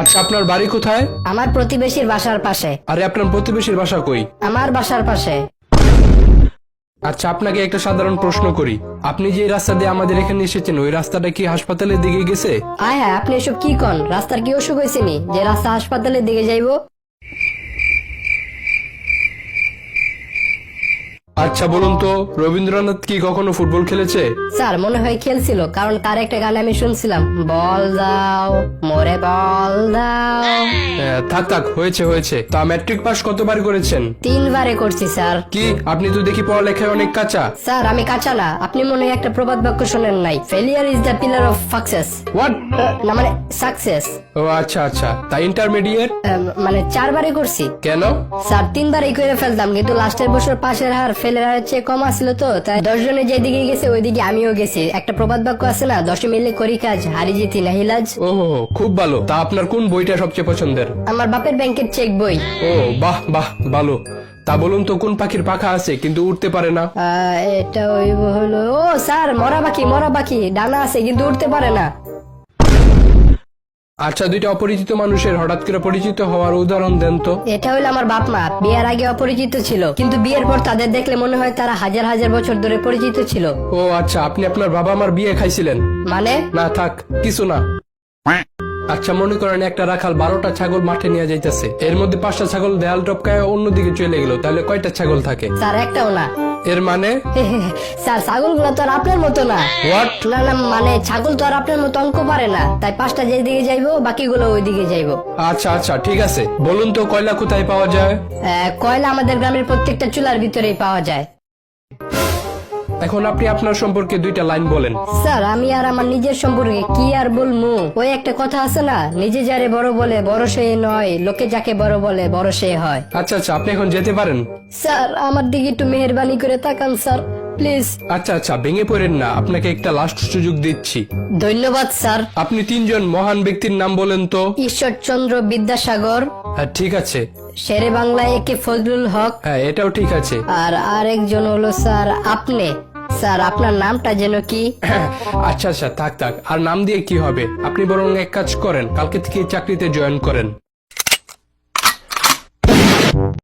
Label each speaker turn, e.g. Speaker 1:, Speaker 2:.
Speaker 1: আচ্ছা আপনার বাড়ি কোথায়?
Speaker 2: আমার প্রতিবেশীর বাসার পাশে।
Speaker 1: আরে আপনার প্রতিবেশীর বাসা কই?
Speaker 2: আমার বাসার পাশে।
Speaker 1: আচ্ছা আপনাকে একটা সাধারণ প্রশ্ন করি। আপনি যে রাস্তা দিয়ে আমাদের এখানে এসেছেন ওই রাস্তাটা কি হাসপাতালের দিকে গেছে?
Speaker 2: আয় হ্যাঁ আপনি এসব কি কন? রাস্তার কি অসুখ হয়েছে যে রাস্তা হাসপাতালের দিকে যাইবো
Speaker 1: আচ্ছা বলুন তো রবীন্দ্রনাথ কি কখনো ফুটবল খেলেছে?
Speaker 2: স্যার মনে হয় খেলছিল কারণ তার একটা গান আমি শুনছিলাম বল দাও মোরে বল দাও।
Speaker 1: হ্যাঁ, থাক থাক হয়েছে হয়েছে। তা ম্যাট্রিক পাস কতবার করেছেন?
Speaker 2: তিনবারে করছি স্যার।
Speaker 1: কি আপনি তো দেখি পড়ালেখায় অনেক কাঁচা।
Speaker 2: স্যার আমি কাঁচা না আপনি মনে হয় একটা প্রবাদ বাক্য শোনেন নাই failure is the pillar of success
Speaker 1: what
Speaker 2: না মানে সাকসেস
Speaker 1: ও আচ্ছা আচ্ছা তা ইন্টারমিডিয়েট
Speaker 2: মানে চারবারে করছি।
Speaker 1: কেন?
Speaker 2: স্যার তিনবারই করে ফেলতাম কিন্তু লাস্টের বছর পাশের হার ফেলের চেয়ে কম আসছিল তো তাই দশ জনে যেদিকে গেছে ওইদিকে আমিও গেছি। একটা প্রবাদ বাক্য আছে না দশে মিলে করি কাজ হারি জিতি নাহিলাজ
Speaker 1: ও হো হো, খুব ভালো। তা আপনার কোন বইটা সবচেয়ে পছন্দের?
Speaker 2: আমার বাপের ব্যাংকের চেক বই।
Speaker 1: ও বাহ বাহ ভালো। তা বলুন তো কোন পাখির পাখা আছে কিন্তু উঠতে পারে না?
Speaker 2: এটা ওই হলো ও স্যার মরা পাখি মরা পাখি ডানা আছে কিন্তু উঠতে পারে না।
Speaker 1: আচ্ছা দুইটা অপরিচিত মানুষের হঠাৎ করে পরিচিত হওয়ার উদাহরণ দেন তো।
Speaker 2: এটা হলো আমার বাপ মা। বিয়ের আগে অপরিচিত ছিল কিন্তু বিয়ের পর তাদের দেখলে মনে হয় তারা হাজার হাজার বছর ধরে পরিচিত ছিল।
Speaker 1: ও আচ্ছা আপনি আপনার বাবা আমার বিয়ে খাইছিলেন?
Speaker 2: মানে?
Speaker 1: না থাক কিছু না। আচ্ছা মনে করেন একটা রাখাল বারোটা ছাগল মাঠে নিয়ে যাইতেছে। এর মধ্যে পাঁচটা ছাগল দেয়াল টপকায় অন্যদিকে চলে গেল তাহলে কয়টা ছাগল থাকে?
Speaker 2: স্যার একটাও না।
Speaker 1: এর মানে?
Speaker 2: স্যার ছাগলগুলো তো আর আপনার মতো না।
Speaker 1: হোয়াট
Speaker 2: না না মানে ছাগল তো আর আপনার মতো অঙ্ক পারে না। তাই পাঁচটা যেদিকে যাইবো বাকি বাকিগুলো ওইদিকে যাইবো।
Speaker 1: আচ্ছা আচ্ছা ঠিক আছে। বলুন তো কয়লা কোথায় পাওয়া যায়?
Speaker 2: আহ, কয়লা আমাদের গ্রামের প্রত্যেকটা চুলার ভিতরেই পাওয়া যায়।
Speaker 1: এখন আপনি আপনার সম্পর্কে দুইটা লাইন বলেন।
Speaker 2: স্যার আমি আর আমার নিজের সম্পর্কে কি আর বলমু ওই একটা কথা আছে না? নিজে যারে বড় বলে বড় সে নয় লোকে যাকে বড় বলে বড় সে হয়।
Speaker 1: আচ্ছা আচ্ছা আপনি এখন যেতে পারেন।
Speaker 2: স্যার আমার দিকে একটু মেহরবানি করে তাকান স্যার প্লিজ।
Speaker 1: আচ্ছা আচ্ছা ভেঙে পড়েন না আপনাকে একটা লাস্ট সুযোগ দিচ্ছি।
Speaker 2: ধন্যবাদ স্যার।
Speaker 1: আপনি তিনজন মহান ব্যক্তির নাম বলেন তো?
Speaker 2: ঈশ্বরচন্দ্র বিদ্যাসাগর।
Speaker 1: হ্যাঁ ঠিক আছে।
Speaker 2: শেরে বাংলায় একে ফজলুল হক।
Speaker 1: হ্যাঁ এটাও ঠিক আছে।
Speaker 2: আর আরেকজন হলো স্যার আপনি। স্যার, আপনার নামটা যেন কি?
Speaker 1: আচ্ছা আচ্ছা থাক থাক। আর নাম দিয়ে কি হবে? আপনি বরং এক কাজ করেন, কালকে থেকে চাকরিতে জয়েন করেন।